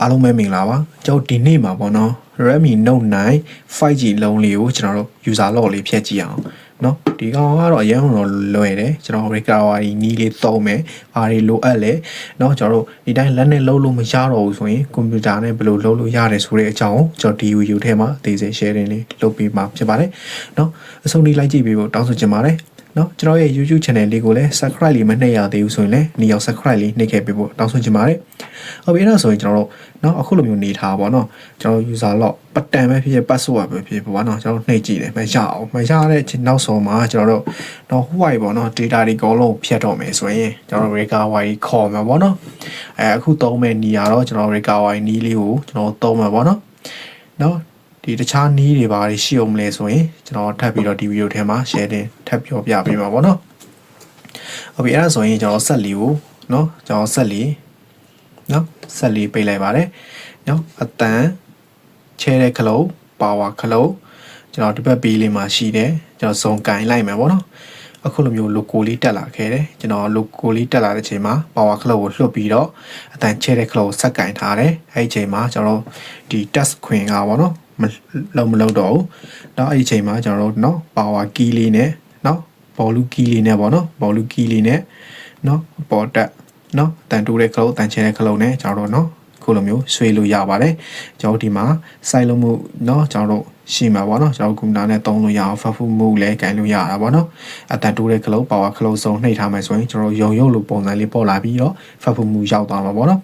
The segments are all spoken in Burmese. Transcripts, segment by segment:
အားလုံးပဲမင်္ဂလာပါကျွန်တော်ဒီနေ့မှာပေါ့နော် Redmi Note 9 5G လုံးလေးကိုကျွန်တော်တို့ user log လေးဖြတ်ကြည့်အောင်เนาะဒီကောင်ကတော့အရင်ကတော့လွယ်တယ်ကျွန်တော် recovery နီးလေးသုံးမယ်ဘာတွေလိုအပ်လဲเนาะကျွန်တော်တို့ဒီတိုင်းလက်နဲ့လုံးလို့မရတော့ဘူးဆိုရင်ကွန်ပျူတာနဲ့ဘယ်လိုလုံးလို့ရတယ်ဆိုတဲ့အကြောင်းကိုကျွန်တော်ဒီ video ထဲမှာအသေးစိတ် sharing လေးလုပ်ပေးမှာဖြစ်ပါတယ်เนาะအဆုံးထိလိုက်ကြည့်ပေးဖို့တောင်းဆိုချင်ပါတယ် နော်ကျွန်တော်ရဲ့ YouTube channel လေးကိုလည်း subscribe လေးမနှိပ်ရသေးဘူးဆိုရင်လည်းနေရောက် subscribe လေးနှိပ်ခဲ့ပေးဖို့တောင်းဆိုချင်ပါတယ်။ဟုတ်ပြီအဲ့ဒါဆိုရင်ကျွန်တော်တို့နော်အခုလိုမျိုးနေထားပါဘောနော်ကျွန်တော် user log ပတန်ပဲဖြစ်ဖြစ် password ပဲဖြစ်ဖြစ်ဘောနော်ကျွန်တော်နှိပ်ကြည့်တယ်မရအောင်မရတဲ့နောက်ဆုံးမှာကျွန်တော်တို့နော် white ဘောနော် data တွေအကုန်လုံးဖြတ်တော့မယ်ဆိုရင်ကျွန်တော် recovery ခေါ်မှာဘောနော်အဲအခုသုံးမဲ့နေရာတော့ကျွန်တော် recovery နီးလေးကိုကျွန်တော်သုံးမှာဘောနော်နော် ဒီတခြားနီးတွေပါရှိအောင်မလဲဆိုရင်ကျွန်တော်ထပ်ပြီးတော့ဒီဗီဒီယိုထဲမှာ share တင်ထပ်ပြောပြပေးမှာပေါ့နော်ဟုတ်ပြီအဲ့ဒါဆိုရင်ကျွန်တော်ဆက်လီကိုနော်ကျွန်တော်ဆက်လီနော်ဆက်လီပိတ်လိုက်ပါတယ်နော်အတန်ချဲတဲ့ခလုံးပါဝါခလုံးကျွန်တော်ဒီဘက်ဘေးလေးမှာရှိတယ်ကျွန်တော်စုံကင်လိုက်မယ်ပေါ့နော်အခုလိုမျိုး logo လေးတက်လာခဲ့တယ်ကျွန်တော် logo လေးတက်လာတဲ့အချိန်မှာ power ခလုံးကိုလွှတ်ပြီးတော့အတန်ချဲတဲ့ခလုံးကိုဆက်ကင်ထားတယ်အဲ့ဒီအချိန်မှာကျွန်တော်ဒီ test ခွင်ကပေါ့နော်မ လုံးမလုံးတော့ဘူးနောက်အဲ့ဒီအချိန်မှာကျွန်တော်တို့เนาะ power key လေးနဲ့เนาะ volume key လေးနဲ့ပေါ့နော် volume key လေးနဲ့เนาะပေါ်တက်เนาะတန်တူတဲ့ခလုံးတန်ချဲတဲ့ခလုံးနဲ့ကျွန်တော်တို့เนาะခုလိုမျိုးဆွေးလို့ရပါတယ်ကျွန်တော်ဒီမှာစိုက်လို့မှုเนาะကျွန်တော်တို့ရှိမှာပေါ့နော်ကျွန်တော်ကွန်ပျူတာနဲ့သုံးလို့ရအောင်ဖတ်ဖို့မှုလည်းကင်လို့ရတာပေါ့နော်အတန်တိုးတဲ့ခလုံးပါဝါခလုံးစုံနှိပ်ထားမယ်ဆိုရင်ကျွန်တော်ရုံရုပ်လိုပုံစံလေးပေါ်လာပြီးတော့ဖတ်ဖို့မှုရောက်သွားမှာပေါ့နော်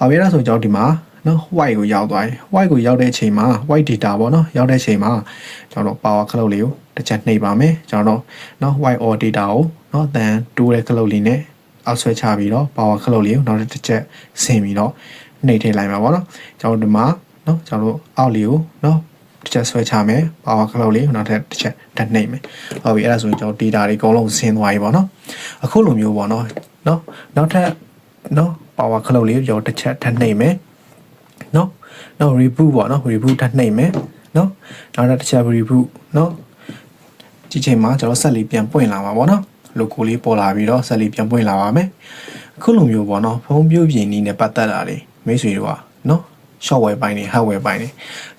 အော်ပြရဆိုကျွန်တော်ဒီမှာ နော် white ကိုရောက်သွားပြီ white ကိုရောက်တဲ့အချိန်မှာ white data ပေါ့နော်ရောက်တဲ့အချိန်မှာကျွန်တော်တို့ power ခလုတ်လေးကိုတစ်ချက်နှိပ်ပါမယ်ကျွန်တော်တို့နော် white or data ကိုနော်တန်တိုးတဲ့ခလုတ်လေးနဲ့အောက်ဆွဲချပြီးတော့ power ခလုတ်လေးကိုနောက်တစ်ချက်ဆင်ပြီးတော့နှိပ်ထည့်လိုက်မှာပေါ့နော်ကျွန်တော်တို့ဒီမှာနော်ကျွန်တော်တို့အောက်လေးကိုနော်တစ်ချက်ဆွဲချမယ် power ခလုတ်လေးကိုနောက်ထပ်တစ်ချက်တက်နှိပ်မယ်ဟုတ်ပြီအဲ့ဒါဆိုရင်ကျွန်တော် data တွေအကုန်လုံးဆင်းသွားပြီပေါ့နော်အခုလိုမျိုးပေါ့နော်နော်နောက်ထပ်နော် power ခလုတ်လေးကိုကျွန်တော်တစ်ချက်ထပ်နှိပ်မယ် နော်နော် reboot ပေါ့နော် reboot ထပ်နှိပ်မယ်နော်နောက်တစ်ချက် reboot နော်ဒီချိန်မှာကျွန်တော်ဆက်လေးပြန်ပွင့်လာမှာပေါ့နော် logo လေးပေါ်လာပြီးတော့ဆက်လေးပြန်ပွင့်လာပါမယ်အခုလိုမျိုးပေါ့နော်ဖုန်းပြုတ်ပြင်နည်းနဲ့ပတ်သက်တာတွေမိတ်ဆွေတို့ကနော် software ပိုင်းတွေ hardware ပိုင်းတွေ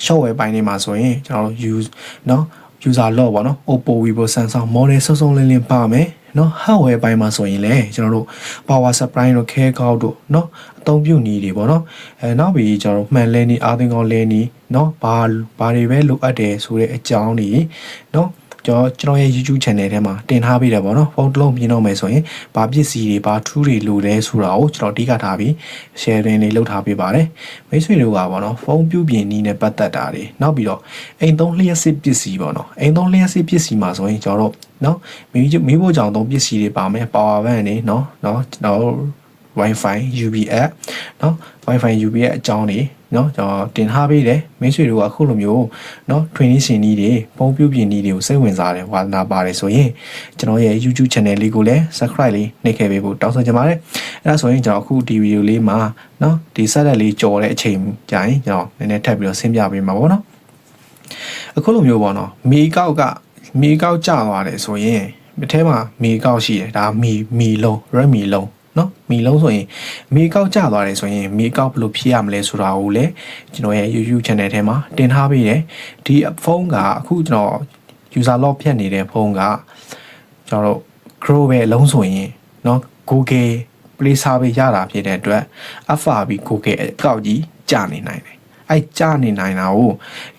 software ပိုင်းတွေမှာဆိုရင်ကျွန်တော်တို့ use နော် user log ပေါ့နော် Oppo Vivo Samsung model စုံစုံလင်းလင်းပါမယ် နော် hardware ဘိုင်းမှာဆိုရင်လည်းကျွန်တော်တို့ power supply တို့ care card တို့နော်အသုံးပြုနေတွေပေါ့နော်အဲနောက်ပြီးကျွန်တော်တို့မှန်လဲနေအာသင်ကောလဲနေနော်ဘာဘာတွေပဲလိုအပ်တယ်ဆိုတဲ့အကြောင်းတွေနော် ကျွန်တော်ကျွန်တော်ရဲ့ YouTube channel ထဲမှာတင်ထားပေးတယ်ပေါ့နော်ဖုန်းတစ်လုံးပြင်တော့မယ်ဆိုရင်ဘာပစ္စည်းတွေဘာထူးတွေလိုလဲဆိုတာကိုကျွန်တော်အဓိကထားပြီး sharing တွေလုပ်ထားပေးပါတယ်မိတ်ဆွေတို့ကပေါ့နော်ဖုန်းပြုပြင်နည်းနဲ့ပတ်သက်တာတွေနောက်ပြီးတော့အိမ်သုံးလျှက်စစ်ပစ္စည်းပေါ့နော်အိမ်သုံးလျှက်စစ်ပစ္စည်းမှာဆိုရင်ကျွန်တော်တို့နော်မိမိဖို့ကြောင့်သုံးပစ္စည်းတွေပါမယ် power bank တွေနော်နော်ကျွန်တော် wifi UB app နော် wifi UB app အကြောင်းတွေ နော်ကျွန်တော်တင်ထားပေးတယ်မင်းဆွေတို့ကအခုလိုမျိုးနော်ထွင်ရင်းရှင်ကြီးတွေပုံပြုပြင်ကြီးတွေကိုစိတ်ဝင်စားတယ်ဝါသနာပါတယ်ဆိုရင်ကျွန်တော်ရဲ့ YouTube channel လေးကိုလည်း subscribe လေးနှိပ်ခဲ့ပေးဖို့တောင်းဆိုချင်ပါတယ်အဲ့ဒါဆိုရင်ကျွန်တော်အခုဒီဗီဒီယိုလေးမှာနော်ဒီဆက်လက်လေးကြော်တဲ့အချိန်ကြာရင်ကျွန်တော်နည်းနည်းထပ်ပြီးတော့ဆင်းပြပေးမှာပေါ့နော်အခုလိုမျိုးပေါ့နော်မီကောက်ကမီကောက်ကျသွားတယ်ဆိုရင်အထဲမှာမီကောက်ရှိတယ်ဒါမီမီလုံး red မီလုံး နော်မီလုံးဆိုရင်မီကောက်ကျသွားတယ်ဆိုရင်မီကောက်ဘယ်လိုဖြည့်ရမလဲဆိုတာကိုလည်းကျွန်တော်ရဲ့ YouTube channel ထဲမှာတင်ထားပေးတယ်ဒီဖုန်းကအခုကျွန်တော် user log ဖြတ်နေတဲ့ဖုန်းကကျွန်တော်တို့ Grow ပဲအလုံးဆိုရင်နော် Google Play Service ရတာဖြစ်တဲ့အတွက် FRB Google အကောက်ကြီးကျနေနိုင်တယ်အဲကျနေနိုင်တာကို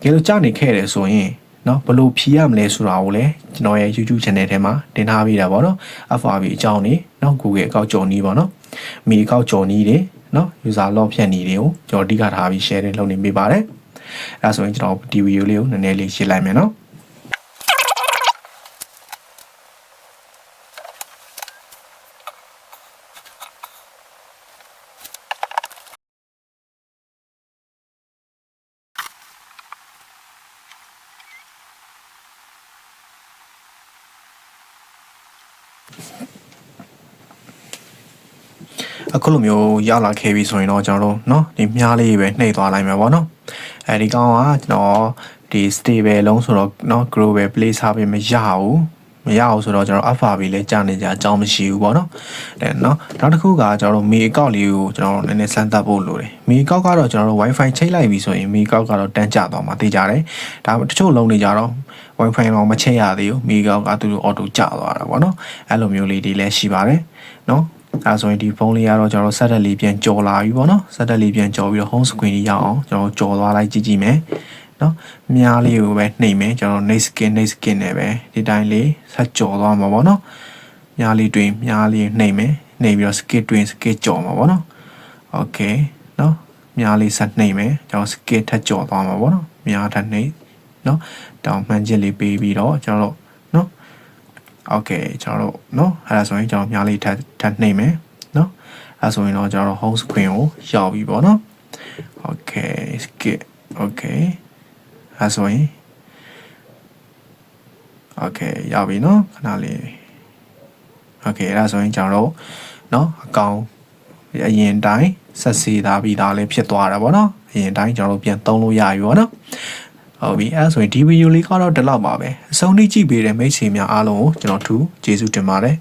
တကယ်လို့ကျနေခဲ့တယ်ဆိုရင် နော်ဘယ်လိုဖြီးရမလဲဆိုတာကိုလည်းကျွန်တော်ရဲ့ YouTube channel ထဲမှာတင်ထားပေးတာပေါ့နော် FRB အကြောင်းနေနော် Google အကောက်ကြော်နီးပေါ့နော်မိအကောက်ကြော်နီးတွေနော် user log ဖြတ်နေတွေကိုကျွန်တော်အဓိကထားပြီး share လုပ်နေပေးပါတယ်အဲဒါဆိုရင်ကျွန်တော်ဒီဗီဒီယိုလေးကိုနည်းနည်းလေးရှင်းလိုက်မယ်နော် အခုလိုမျိုးရောက်လာခဲ့ပြီဆိုရင်တော့ကျွန်တော်တို့เนาะဒီမြားလေးပဲနှိပ်သွားလိုက်မယ်ပေါ့နော်အဲဒီကောင်ကကျွန်တော်ဒီ stable လုံးဆိုတော့เนาะ grow ပဲ play စားပဲမရဘူး မရအောင်ဆိုတော့ကျွန်တော် FRB လည်းကြာနေကြအကြောင်းမရှိဘူးပေါ့နော်အဲเนาะနောက်တစ်ခုကကျွန်တော်တို့မီအကောက်လေးကိုကျွန်တော်တို့နည်းနည်းစမ်းသပ်ဖို့လိုတယ်မီအကောက်ကတော့ကျွန်တော်တို့ Wi-Fi ချိတ်လိုက်ပြီဆိုရင်မီအကောက်ကတော့တန်းကျသွားမှာသိကြတယ်ဒါတချို့လုံးနေကြတော့ Wi-Fi တော့မချိတ်ရသေးဘူးမီအကောက်ကသူတို့ auto ကျသွားတာပေါ့နော်အဲ့လိုမျိုးလေးတွေလည်းရှိပါတယ်เนาะအဲဆိုရင်ဒီဖုန်းလေးကတော့ကျွန်တော်တို့ set လေးပြန်ကြော်လာပြီပေါ့နော် set လေးပြန်ကြော်ပြီးတော့ home screen ကြီးရအောင်ကျွန်တော်ကြော်သွားလိုက်ကြည့်ကြည့်မယ် နော်မြားလေးကိုပဲနှိပ်မယ်ကျွန်တော် next skin next skin နဲ့ပဲဒီတိုင်းလေးဆက်ကြော်သွားမှာပေါ့နော်မြားလေးတွင်မြားလေးနှိပ်မယ်နှိပ်ပြီးတော့ skit တွင် skit ကြော်မှာပေါ့နော် okay နော်မြားလေးဆက်နှိပ်မယ်ကျွန်တော် skit ထပ်ကြော်သွားမှာပေါ့နော်မြားထပ်နှိပ်နော်တောင်မှန်ချက်လေးပေးပြီးတော့ကျွန်တော်တို့နော် okay ကျွန်တော်တို့နော်အဲ့ဒါဆိုရင်ကျွန်တော်မြားလေးထပ်ထပ်နှိပ်မယ်နော်အဲ့ဒါဆိုရင်တော့ကျွန်တော်တို့ home screen ကိုရောက်ပြီပေါ့နော် okay skip okay အဲ့ ဒါဆိုရင် okay ရောက်ပြီနော်ခဏလေး okay အဲ့ဒါဆိုရင်ကျွန်တော်တို့နော်အကောင်အရင်တိုင်းဆက်စီသားပြီးသားလေးဖြစ်သွားတာပေါ့နော်အရင်တိုင်းကျွန်တော်တို့ပြန်သုံးလို့ရပြီပေါ့နော်ဟုတ်ပြီအဲ့ဒါဆိုရင်ဒီဗီဒီယိုလေးကတော့ဒီလောက်ပါပဲအဆုံးထိကြည့်ပေးတဲ့မိတ်ဆွေများအားလုံးကိုကျွန်တော်ထူးကျေးဇူးတင်ပါတယ်